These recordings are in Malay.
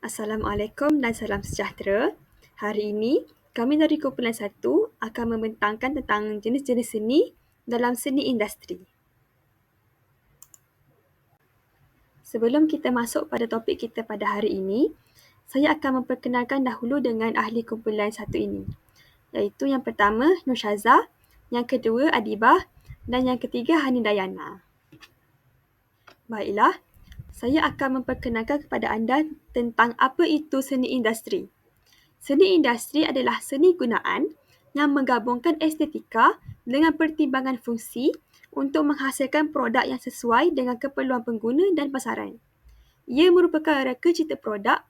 Assalamualaikum dan salam sejahtera. Hari ini, kami dari kumpulan 1 akan membentangkan tentang jenis-jenis seni dalam seni industri. Sebelum kita masuk pada topik kita pada hari ini, saya akan memperkenalkan dahulu dengan ahli kumpulan 1 ini. Iaitu yang pertama, Nur Syaza, yang kedua, Adibah dan yang ketiga, Hani Dayana. Baiklah, saya akan memperkenalkan kepada anda tentang apa itu seni industri. Seni industri adalah seni gunaan yang menggabungkan estetika dengan pertimbangan fungsi untuk menghasilkan produk yang sesuai dengan keperluan pengguna dan pasaran. Ia merupakan reka cipta produk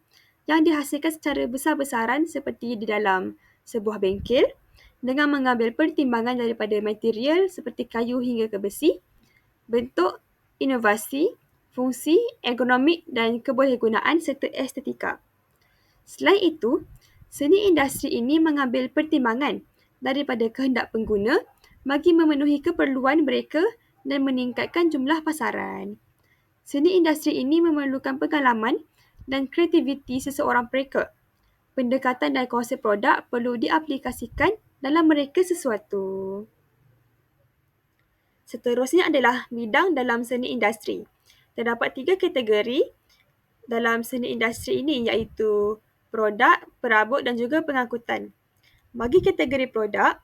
yang dihasilkan secara besar-besaran seperti di dalam sebuah bengkel dengan mengambil pertimbangan daripada material seperti kayu hingga ke besi, bentuk, inovasi, fungsi, ergonomik dan kebolehgunaan serta estetika. Selain itu, seni industri ini mengambil pertimbangan daripada kehendak pengguna bagi memenuhi keperluan mereka dan meningkatkan jumlah pasaran. Seni industri ini memerlukan pengalaman dan kreativiti seseorang pereka. Pendekatan dan konsep produk perlu diaplikasikan dalam mereka sesuatu. Seterusnya adalah bidang dalam seni industri terdapat tiga kategori dalam seni industri ini iaitu produk, perabot dan juga pengangkutan. Bagi kategori produk,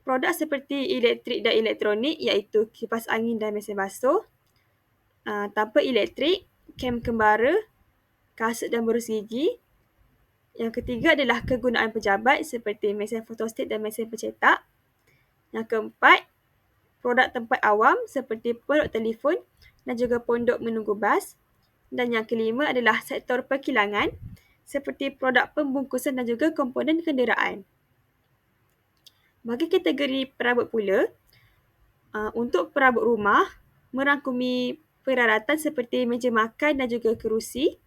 produk seperti elektrik dan elektronik iaitu kipas angin dan mesin basuh, uh, tanpa elektrik, kem kembara, kasut dan berus gigi. Yang ketiga adalah kegunaan pejabat seperti mesin fotostat dan mesin pencetak. Yang keempat, produk tempat awam seperti peluk telefon dan juga pondok menunggu bas. Dan yang kelima adalah sektor perkilangan seperti produk pembungkusan dan juga komponen kenderaan. Bagi kategori perabot pula, uh, untuk perabot rumah merangkumi peralatan seperti meja makan dan juga kerusi.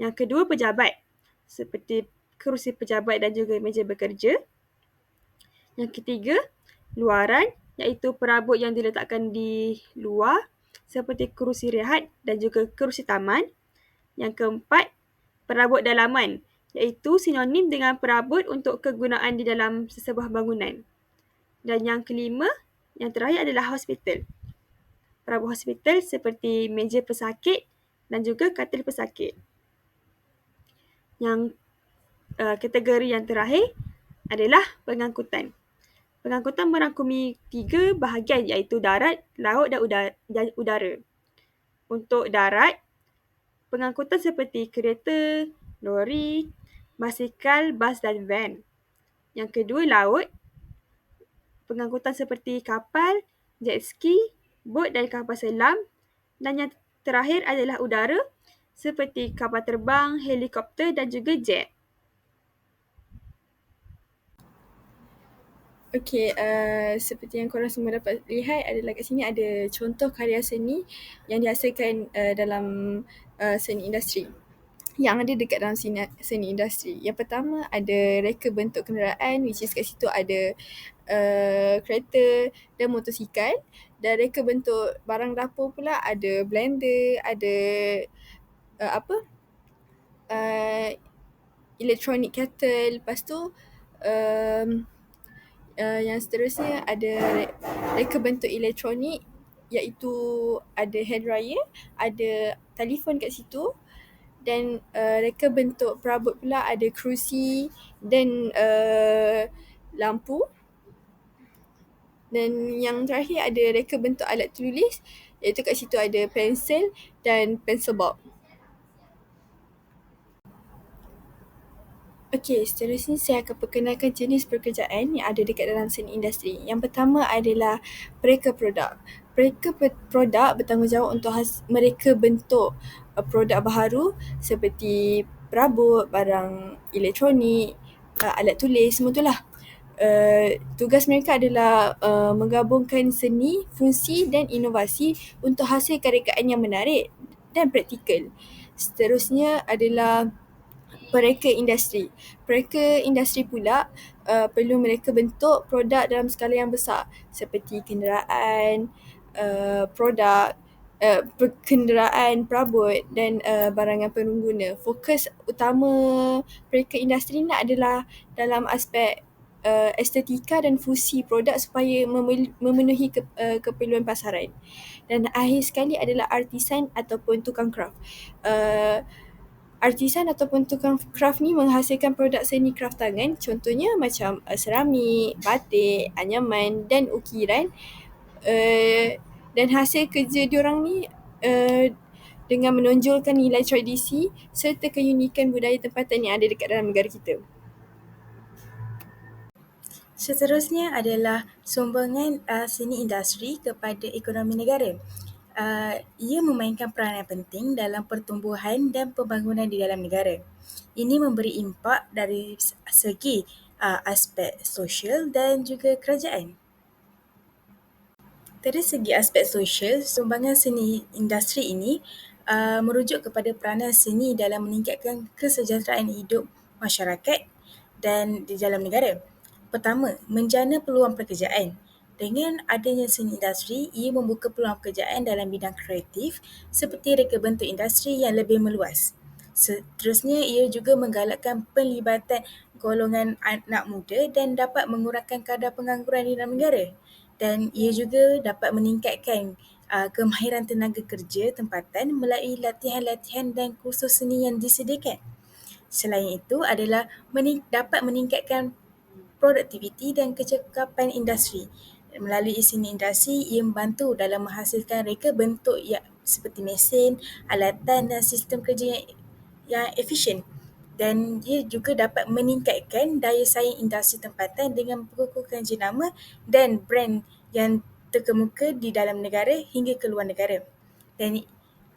Yang kedua, pejabat seperti kerusi pejabat dan juga meja bekerja. Yang ketiga, luaran iaitu perabot yang diletakkan di luar seperti kerusi rehat dan juga kerusi taman. Yang keempat, perabot dalaman iaitu sinonim dengan perabot untuk kegunaan di dalam sesebuah bangunan. Dan yang kelima, yang terakhir adalah hospital. Perabot hospital seperti meja pesakit dan juga katil pesakit. Yang uh, kategori yang terakhir adalah pengangkutan. Pengangkutan merangkumi tiga bahagian iaitu darat, laut dan udara. Untuk darat, pengangkutan seperti kereta, lori, basikal, bas dan van. Yang kedua, laut. Pengangkutan seperti kapal, jet ski, bot dan kapal selam. Dan yang terakhir adalah udara seperti kapal terbang, helikopter dan juga jet. Okey, uh, seperti yang korang semua dapat lihat adalah kat sini ada contoh karya seni yang dihasilkan uh, dalam uh, seni industri. Yang ada dekat dalam seni, seni industri. Yang pertama ada reka bentuk kenderaan which is kat situ ada uh, kereta dan motosikal. Dan reka bentuk barang dapur pula ada blender, ada uh, apa? Uh, electronic kettle. Lepas tu um, uh, yang seterusnya ada reka bentuk elektronik iaitu ada hair dryer, ada telefon kat situ dan uh, reka bentuk perabot pula ada kerusi dan uh, lampu. Dan yang terakhir ada reka bentuk alat tulis iaitu kat situ ada pensel dan pencil box. Okey, seterusnya saya akan perkenalkan jenis pekerjaan yang ada dekat dalam seni industri. Yang pertama adalah mereka produk. Mereka produk bertanggungjawab untuk has- mereka bentuk uh, produk baharu seperti perabot, barang elektronik, uh, alat tulis, semua itulah. Uh, tugas mereka adalah uh, menggabungkan seni, fungsi dan inovasi untuk hasil karyakan yang menarik dan praktikal. Seterusnya adalah pereka industri. Pereka industri pula uh, perlu mereka bentuk produk dalam skala yang besar seperti kenderaan, uh, produk uh, kenderaan perabot dan uh, barangan pengguna. Fokus utama mereka industri ni adalah dalam aspek uh, estetika dan fusi produk supaya memenuhi ke, uh, keperluan pasaran. Dan akhir sekali adalah artisan ataupun tukang craft. Uh, artisan ataupun tukang craft ni menghasilkan produk seni craft tangan. Contohnya macam uh, seramik, batik, anyaman dan ukiran. Uh, dan hasil kerja diorang ni uh, dengan menonjolkan nilai tradisi serta keunikan budaya tempatan yang ada dekat dalam negara kita. Seterusnya adalah sumbangan uh, seni industri kepada ekonomi negara uh, ia memainkan peranan penting dalam pertumbuhan dan pembangunan di dalam negara. Ini memberi impak dari segi uh, aspek sosial dan juga kerajaan. Dari segi aspek sosial, sumbangan seni industri ini uh, merujuk kepada peranan seni dalam meningkatkan kesejahteraan hidup masyarakat dan di dalam negara. Pertama, menjana peluang pekerjaan. Dengan adanya seni industri, ia membuka peluang pekerjaan dalam bidang kreatif seperti reka bentuk industri yang lebih meluas. Seterusnya, ia juga menggalakkan penlibatan golongan anak muda dan dapat mengurangkan kadar pengangguran di dalam negara. Dan ia juga dapat meningkatkan uh, kemahiran tenaga kerja tempatan melalui latihan-latihan dan kursus seni yang disediakan. Selain itu adalah mening- dapat meningkatkan produktiviti dan kecekapan industri melalui seni industri ia membantu dalam menghasilkan reka bentuk yang seperti mesin, alatan dan sistem kerja yang, yang efisien dan ia juga dapat meningkatkan daya saing industri tempatan dengan mengukuhkan jenama dan brand yang terkemuka di dalam negara hingga ke luar negara. Dan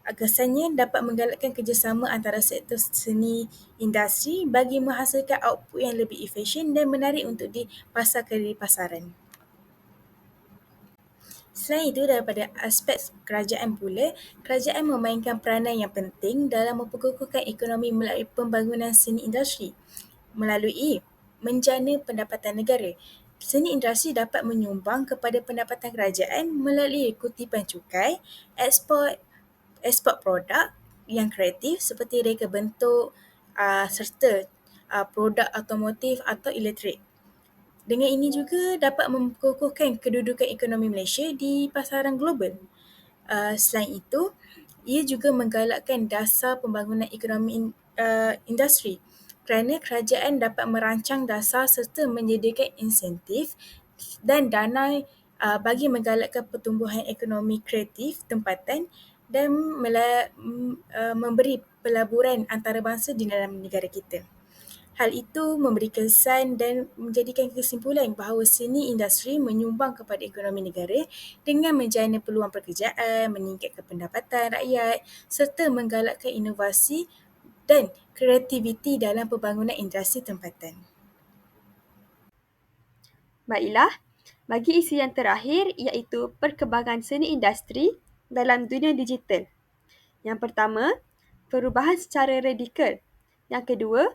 kesannya dapat menggalakkan kerjasama antara sektor seni industri bagi menghasilkan output yang lebih efisien dan menarik untuk dipasarkan di pasaran. Selain itu, daripada aspek kerajaan pula, kerajaan memainkan peranan yang penting dalam memperkukuhkan ekonomi melalui pembangunan seni industri. Melalui menjana pendapatan negara, seni industri dapat menyumbang kepada pendapatan kerajaan melalui kutipan cukai, ekspor, ekspor produk yang kreatif seperti reka bentuk uh, serta uh, produk automotif atau elektrik. Dengan ini juga dapat mengukuhkan kedudukan ekonomi Malaysia di pasaran global. Uh, selain itu, ia juga menggalakkan dasar pembangunan ekonomi uh, industri kerana kerajaan dapat merancang dasar serta menyediakan insentif dan dana uh, bagi menggalakkan pertumbuhan ekonomi kreatif tempatan dan mela- uh, memberi pelaburan antarabangsa di dalam negara kita. Hal itu memberi kesan dan menjadikan kesimpulan bahawa seni industri menyumbang kepada ekonomi negara dengan menjana peluang pekerjaan, meningkatkan pendapatan rakyat serta menggalakkan inovasi dan kreativiti dalam pembangunan industri tempatan. Baiklah, bagi isi yang terakhir iaitu perkembangan seni industri dalam dunia digital. Yang pertama, perubahan secara radikal. Yang kedua,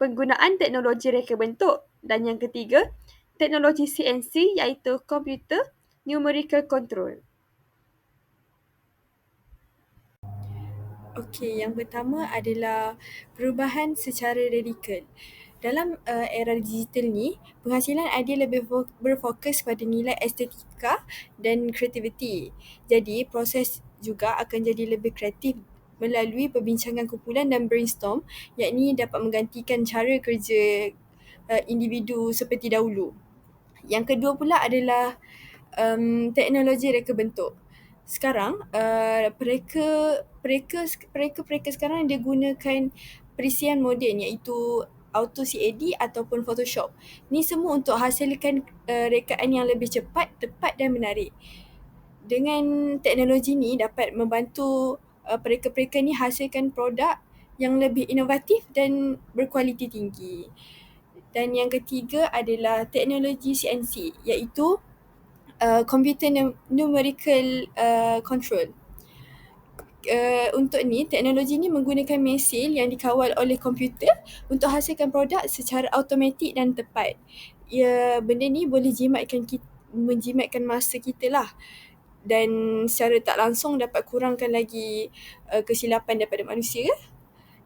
penggunaan teknologi reka bentuk dan yang ketiga, teknologi CNC iaitu Computer Numerical Control. Okey, yang pertama adalah perubahan secara radikal. Dalam uh, era digital ni, penghasilan ada lebih berfokus pada nilai estetika dan kreativiti. Jadi, proses juga akan jadi lebih kreatif melalui perbincangan kumpulan dan brainstorm yakni dapat menggantikan cara kerja uh, individu seperti dahulu. Yang kedua pula adalah um, teknologi reka bentuk. Sekarang uh, pereka pereka pereka pereka sekarang dia gunakan perisian moden iaitu Auto CAD ataupun Photoshop. Ni semua untuk hasilkan uh, rekaan yang lebih cepat, tepat dan menarik. Dengan teknologi ni dapat membantu uh, pereka-pereka ni hasilkan produk yang lebih inovatif dan berkualiti tinggi. Dan yang ketiga adalah teknologi CNC iaitu uh, computer numerical uh, control. Uh, untuk ni teknologi ni menggunakan mesin yang dikawal oleh komputer untuk hasilkan produk secara automatik dan tepat. Ya benda ni boleh jimatkan kita menjimatkan masa kita lah dan secara tak langsung dapat kurangkan lagi uh, kesilapan daripada manusia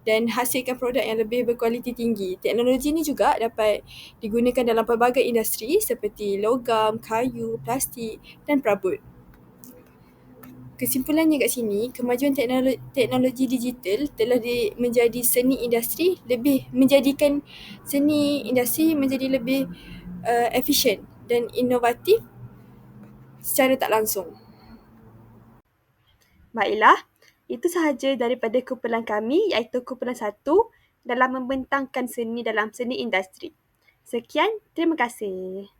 dan hasilkan produk yang lebih berkualiti tinggi. Teknologi ini juga dapat digunakan dalam pelbagai industri seperti logam, kayu, plastik dan perabot. Kesimpulannya kat sini, kemajuan teknologi, teknologi digital telah di, menjadi seni industri lebih menjadikan seni industri menjadi lebih uh, efisien dan inovatif secara tak langsung. Baiklah, itu sahaja daripada kumpulan kami iaitu kumpulan satu dalam membentangkan seni dalam seni industri. Sekian, terima kasih.